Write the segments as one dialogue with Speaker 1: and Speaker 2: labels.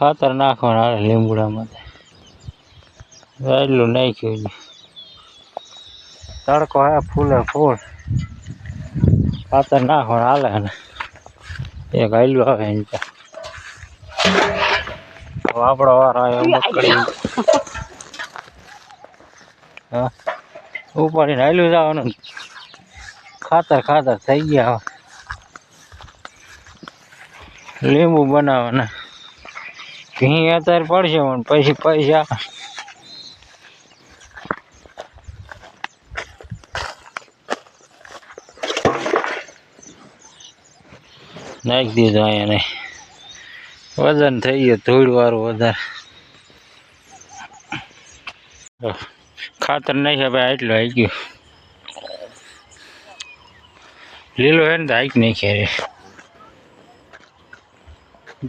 Speaker 1: ખાતર નાખવાનું હાલે લીમડામાં એટલું નાખ્યું તડકો હે ફૂલે ફૂલ. ખાતર નાખવાનું હાલે ને એક હાલ્યું આવે હવે આપણો વાર આવ્યો મકડી હા. ઉપાડીને હાલ્યું જવાનું ને. ખાતર ખાતર થઈ ગયા લીંબુ બનાવવાના. ઘી અત્યારે પડશે પણ પછી પૈસા નાખી દીધો અહીંયા નહીં વજન થઈ ગયું ધૂળ વાળું વધારે. ખાતર નાખ્યા ભાઈ એટલું આવી ગયું. લીલો હે ને તો હાઈક નહીં ખેરે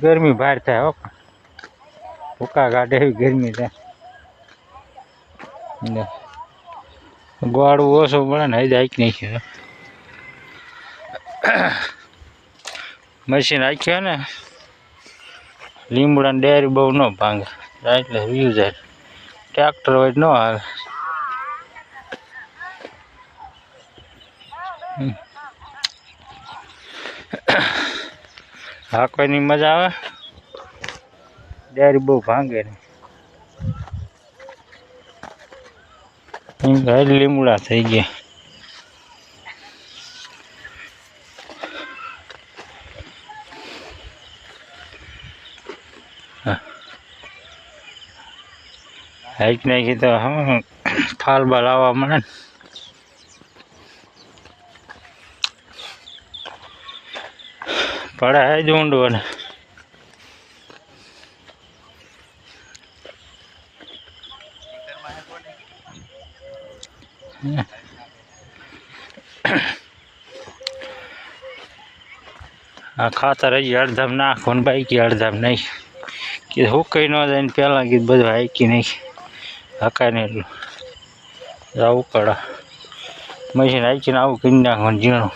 Speaker 1: ગરમી બહાર થાય હો. ભૂકા કાઢે એવી ગરમી લે. ગોળું ઓછું મળે ને હજી હાઈક નહીં ખેરે મશીન રાખ્યો ને, લીમડાની ડેરી બહુ ન ભાંગે. એટલે વ્યૂ ટ્રેક્ટર હોય ન હાલે. હમ. હાંકવાની મજા આવે? ડેરી બહુ ભાંગે નહીં ઘર લીમડા થઈ ગયા. હાઈક નાખી તો હા ફાલ બાલ મળે ને. પડે હે ઊંડું અને આ ખાતર હજી અડધમ નાખો ને બાઈકી અડધમ નહીં. કે હુકાઈ ન જાય ને પહેલાં કીધું, બધું હાઈકી નહીં હકાય ને એટલું આવું કડા મશીન હાઈકીને આવું કરી નાખવાનું ઝીણું.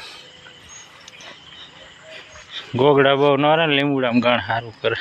Speaker 1: ગોગડા બહુ ન રહે ને લીંબુડામાં ગાણ સારું કરે.